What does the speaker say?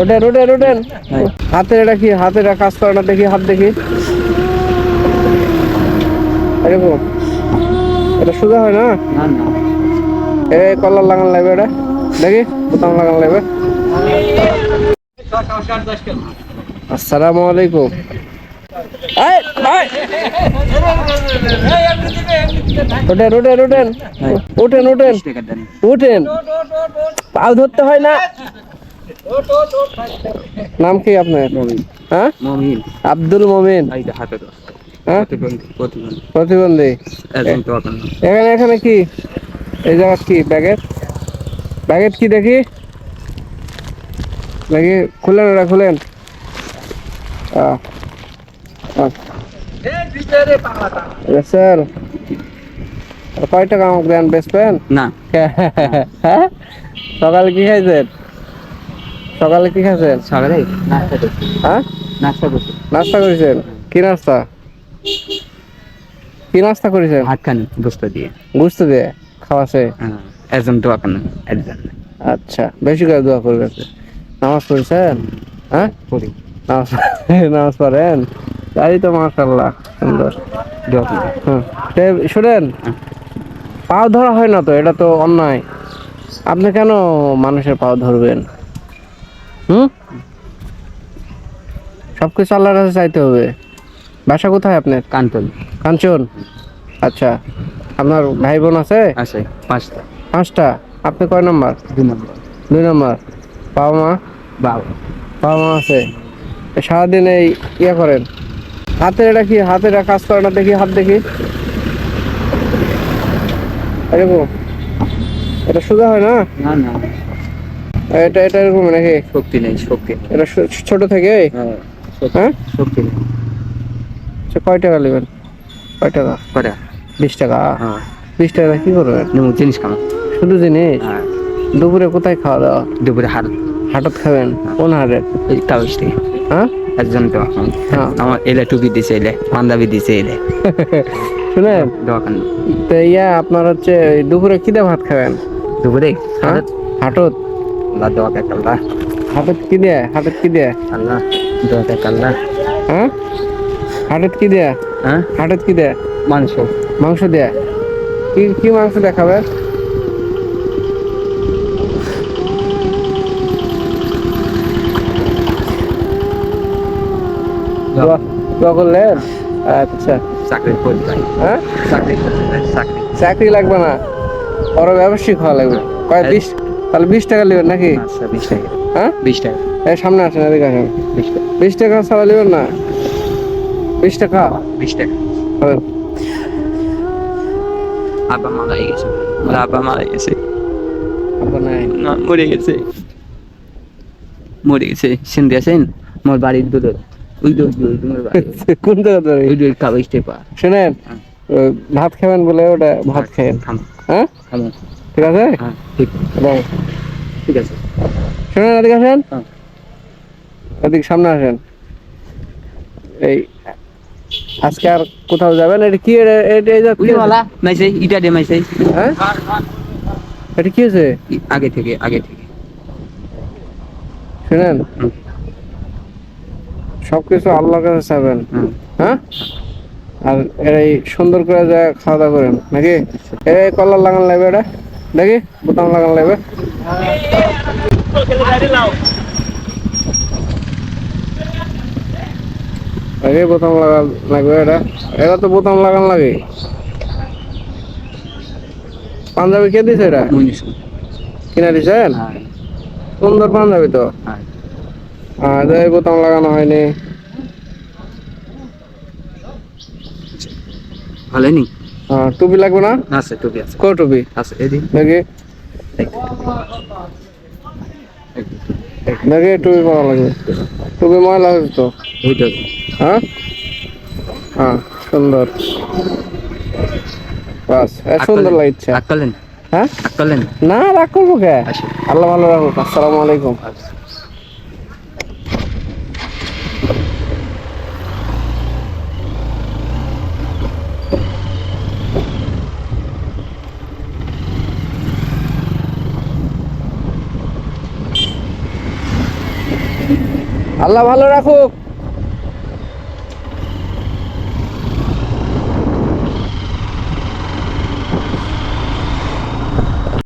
ওঠেন ওঠেন ওঠেন। হাতের এটা কি হাতের এটা কাজ করে না দেখি হাত দেখি? এরকম এটা সোজা হয় না? এ কলার লাগান লাগবে এটা? দেখি বোতাম লাগান লাগবে। আসসালামু আলাইকুম। ওঠেন ওঠেন ওঠেন হ্যাঁ। ওঠেন ওঠেন উঠেন। পাও ধরতে হয় না। নাম কি আপনার? হ্যাঁ? আব্দুল মোমিন। হ্যাঁ? প্রতিবন্ধী এখন এখানে কি? এই জায়গা কি ব্যাগেট? ব্যাগেট কি দেখি? দেখি খুলেন ওটা খুলেন। স্যার কয় টাকা আমাকে দেন বেচবেন না। হ্যাঁ? সকালে কি খাইছেন? সকালে কি খাইছেন? সকালে নাস্তা করছি। হ্যাঁ? নাস্তা করছি। নাস্তা করেছেন? কি নাস্তা? কি নাস্তা করেছেন? ভাত খান বস্তা দিয়ে। বুঝতে দে খাওয়াছে হ্যাঁ তো এখন একদম আচ্ছা বেশি করে দোয়া করবেন। নামাজ পড়ছেন? হ্যাঁ? করি নামাজ নামাজ পড়েন? তাই তো মাশাল্লাহ সুন্দর। দোয়া করি হুম পাও ধরা হয় না তো এটা তো অন্যায়। আপনি কেন মানুষের পাও ধরবেন? হুম? সব কিছু আল্লাহর কাছে চাইতে হবে। বাসা কোথায় আপনার? কাঞ্চন। কাঞ্চন? আচ্ছা আপনার ভাই বোন আছে? আছে পাঁচটা। পাঁচটা? আপনি কয় নম্বর? দুই নম্বর। দুই নম্বর। বাবা মা? বাবা। বাবা মা আছে। সারাদিন এই ইয়ে করেন। হাতের এটা কি হাতের এটা কাজ করে না দেখি হাত দেখি। এরকম এটা সোজা হয় না? না না। এটা এটা এরকম নাকি? শক্তি নেই শক্তি এটা ছোট থেকে? হ্যাঁ হ্যাঁ? শক্তি নেই আচ্ছা, কয় টাকা নেবেন? কয় টাকা? কটা বিশ টাকা? হ্যাঁ। বিশ টাকা কি করবেন? জিনিস খামো শুধু জিনিস? হ্যাঁ। দুপুরে কোথায় খাওয়া দাওয়া? দুপুরে হাট। হাটত খাবেন? কোন হাটের এই থেকে। হ্যাঁ? একজন তো। হ্যাঁ। আমার এলে টুপি দিছে এলে। পাঞ্জাবি দিছে এলে। শুনেন? দোকান তো ইয়া আপনার হচ্ছে দুপুরে কি দিয়ে ভাত খাবেন? দুপুরে হ্যাঁ? হাটত? আল্লাহ দোয়া আল্লাহ। কি কি আল্লাহ দোয়া আল্লাহ। হ্যাঁ? হাটত কি হ্যাঁ? হাটত কি মাংস। মাংস কি কি মাংস দেখাবে দোয়া। দোয়া করলেন আচ্ছা। চাকরি হ্যাঁ? চাকরি লাগবে না। বড় ব্যবসায়িক হওয়া লাগবে। কয় বিশ তাহলে বিশ টাকা নেবেন নাকি? আচ্ছা বিশ টাকা। হ্যাঁ? বিশ টাকা। এই সামনে আসেন এদিকে আসেন। বিশ টাকা। ছাড়া নেবেন না? বিশ টাকা? বিশ টাকা। আব্বা মারা গেছে। আমার আব্বা মারা গেছে। আপনার নাই। না মরে গেছে। মরে গেছে। আছেন বাড়ির ওই তোমার বাড়ি। কোন জায়গা ধরে ওই দুধ কাগজ টেপা শুনেন হ্যাঁ। ভাত খাবেন বলে ওটা ভাত হ্যাঁ থামো ঠিক আছে? হ্যাঁ ঠিক। এবং ঠিক আছে। শুনেন এদিকে আসেন। হ্যাঁ। এদিকে সামনে আসেন। এই আজকে আর কোথাও যাবেন? এটা কি এটা এটা এটা কি ওলা মাইছে ইটা দে মাইছে। হ্যাঁ? এটা কি হয়েছে? আগে থেকে আগে থেকে। শুনেন। সবকিছু আল্লাহর কাছে চাবেন। হ্যাঁ? আর এই সুন্দর করে যা খাওয়া দাওয়া করেন। নাকি? এই কলার লাগান লাগবে এটা? দেখি বোতাম লাগান লাগবে। আগে বোতাম লাগান লাগবে এটা। এটা তো বোতাম লাগান লাগে। পাঞ্জাবি কে দিছে এটা? কিনে দিছেন? হ্যাঁ। সুন্দর পাঞ্জাবি তো। হ্যাঁ। বোতাম লাগানো হয়নি। ভালো নি হ্যাঁ টুপি লাগবে না? আছে টুপি আছে। কো টুপি? আছে দেখি দেখি টুপি লাগবে। টুপি ময়লা হয়েছে তো? হ্যাঁ? হ্যাঁ সুন্দর। বাস এ সুন্দর লাগছে। আক্কালেন হ্যাঁ? আক্কালেন না রাগ করব কে? আল্লাহ ভালো রাখুক আসসালামু আলাইকুম। আল্লাহ ভালো রাখুক।